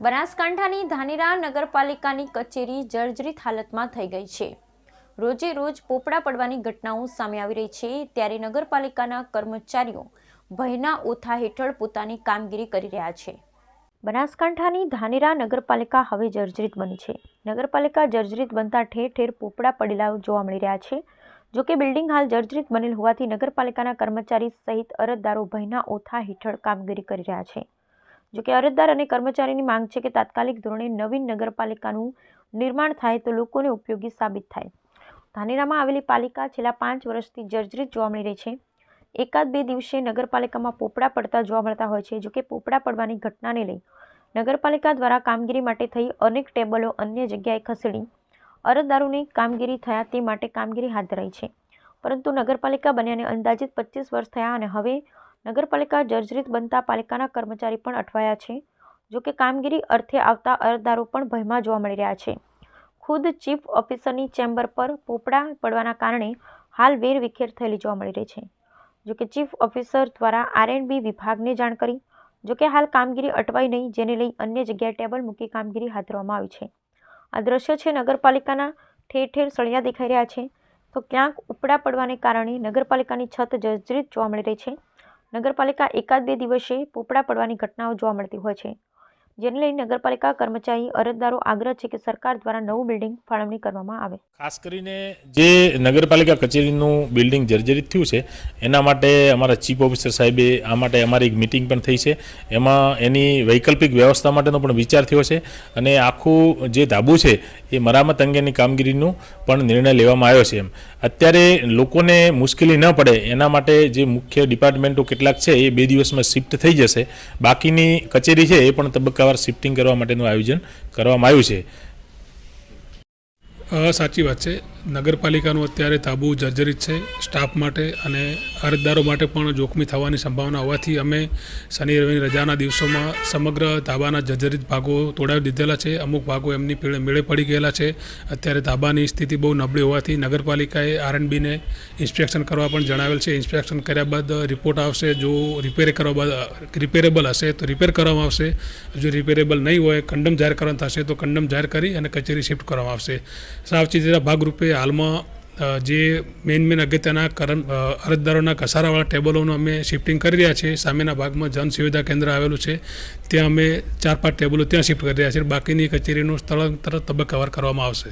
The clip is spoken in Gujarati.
બનાસકાંઠાની ધાનેરા નગરપાલિકાની કચેરી જર્જરિત હાલતમાં થઈ ગઈ છે. રોજે રોજ પોપડા પડવાની ઘટનાઓ સામે આવી રહી છે. ત્યારે નગરપાલિકાના કર્મચારીઓ ભયના ઓથા હેઠળ પોતાની કામગીરી કરી રહ્યા છે. બનાસકાંઠાની ધાનેરા નગરપાલિકા હવે જર્જરિત બની છે. નગરપાલિકા જર્જરિત બનતા ઠેર ઠેર પોપડા પડેલા જોવા મળી રહ્યા છે. જોકે બિલ્ડિંગ હાલ જર્જરિત બનેલ હોવાથી નગરપાલિકાના કર્મચારી સહિત અરજદારો ભયના ઓથા હેઠળ કામગીરી કરી રહ્યા છે. જોકે અરજદાર અને કર્મચારીની માંગ છે કે તાત્કાલિક ધોરણે નવીન નગરપાલિકાનું નિર્માણ થાય તો લોકોને ઉપયોગી સાબિત થાય. ધાનેરામાં આવેલી પાલિકા છેલ્લા પાંચ વર્ષથી જર્જરિત જોવા મળી રહી છે. એકાદ બે દિવસે નગરપાલિકામાં પોપડા પડતા જોવા મળતા હોય છે. જોકે પોપડા પડવાની ઘટનાને લઈ નગરપાલિકા દ્વારા કામગીરી માટે થઈ અનેક ટેબલો અન્ય જગ્યાએ ખસેડી અરજદારોની કામગીરી થયા તે માટે કામગીરી હાથ ધરાઈ છે. પરંતુ નગરપાલિકા બન્યાને અંદાજિત પચીસ વર્ષ થયા અને હવે નગરપાલિકા જર્જરિત બનતા પાલિકાના કર્મચારી પણ અટવાયા છે. જોકે કામગીરી અર્થે આવતા અરજદારો પણ ભયમાં જોવા મળી રહ્યા છે. ખુદ ચીફ ઓફિસરની ચેમ્બર પર પોપડા પડવાના કારણે હાલ વેરવિખેર થયેલી જોવા મળી રહી છે. જોકે ચીફ ઓફિસર દ્વારા આરએનબી વિભાગને જાણ કરી, જોકે હાલ કામગીરી અટવાઈ નહીં, જેને લઈ અન્ય જગ્યાએ ટેબલ મૂકી કામગીરી હાથ ધરવામાં આવી છે. આ દ્રશ્ય છે નગરપાલિકાના ઠેર ઠેર સળિયા દેખાઈ રહ્યા છે. તો ક્યાંક ઉપડા પડવાને કારણે નગરપાલિકાની છત જર્જરિત જોવા મળી રહી છે. નગરપાલિકા એકાદ બે દિવસે પોપડા પડવાની ઘટનાઓ જોવા મળતી હોય છે. જેને લઈને નગરપાલિકા કર્મચારી, અરજદારો આગ્રહ છે કે સરકાર દ્વારા નવું બિલ્ડિંગ ફાળવણી કરવામાં આવે. ખાસ કરીને જે નગરપાલિકા કચેરીનું બિલ્ડિંગ જર્જરિત થયું છે, એના માટે અમારા ચીફ ઓફિસર સાહેબે આ માટે અમારી એક મિટિંગ પણ થઈ છે. એમાં એની વૈકલ્પિક વ્યવસ્થા માટેનો પણ વિચાર થયો છે અને આખું જે ધાબુ છે એ મરામત અંગેની કામગીરીનું પણ નિર્ણય લેવામાં આવ્યો છે એમ. અત્યારે લોકોને મુશ્કેલી ન પડે, એના માટે જે મુખ્ય ડિપાર્ટમેન્ટો કેટલાક છે એ બે દિવસમાં શિફ્ટ થઈ જશે. બાકીની કચેરી છે એ પણ તબક્કાવાર શિફ્ટિંગ કરવા માટેનું આયોજન કરવામાં આવ્યું છે. સાચી વાત છે. નગરપાલિકાનું અત્યારે તાબુ જર્જરિત છે, સ્ટાફ માટે અને અરજદારો માટે પણ જોખમી થવાની સંભાવના હોવાથી અમે શનિ રવિની રજાના દિવસોમાં સમગ્ર તાબાના જર્જરિત ભાગો તોડાવી દીધેલા છે. અમુક ભાગો એમની પીળે, મેળે પડી ગયેલા છે. અત્યારે તાબાની સ્થિતિ બહુ નબળી હોવાથી નગરપાલિકાએ આરએનબીને ઇન્સ્પેક્શન કરવા પણ જણાવેલ છે. ઇન્સ્પેક્શન કર્યા બાદ રિપોર્ટ આવશે. જો રિપેર કરવા બાદ, રિપેરેબલ હશે તો રિપેર કરવામાં આવશે. જો રિપેરેબલ નહીં હોય, કંડમ જાહેર કરવાનું થશે તો કંડમ જાહેર કરી અને કચેરી શિફ્ટ કરવામાં આવશે. સાવચેતીના ભાગરૂપે હાલમાં જે મેઇન મેઇન અગત્યના કરમ અરજદારોના ઘસારાવાળા ટેબલોનું અમે શિફ્ટિંગ કરી રહ્યા છીએ. સામેના ભાગમાં જન સુવિધા કેન્દ્ર આવેલું છે. ત્યાં અમે ચાર પાંચ ટેબલો ત્યાં શિફ્ટ કરી રહ્યા છીએ. બાકીની કચેરીનું સ્થળાંતર તબક્કાવાર કરવામાં આવશે.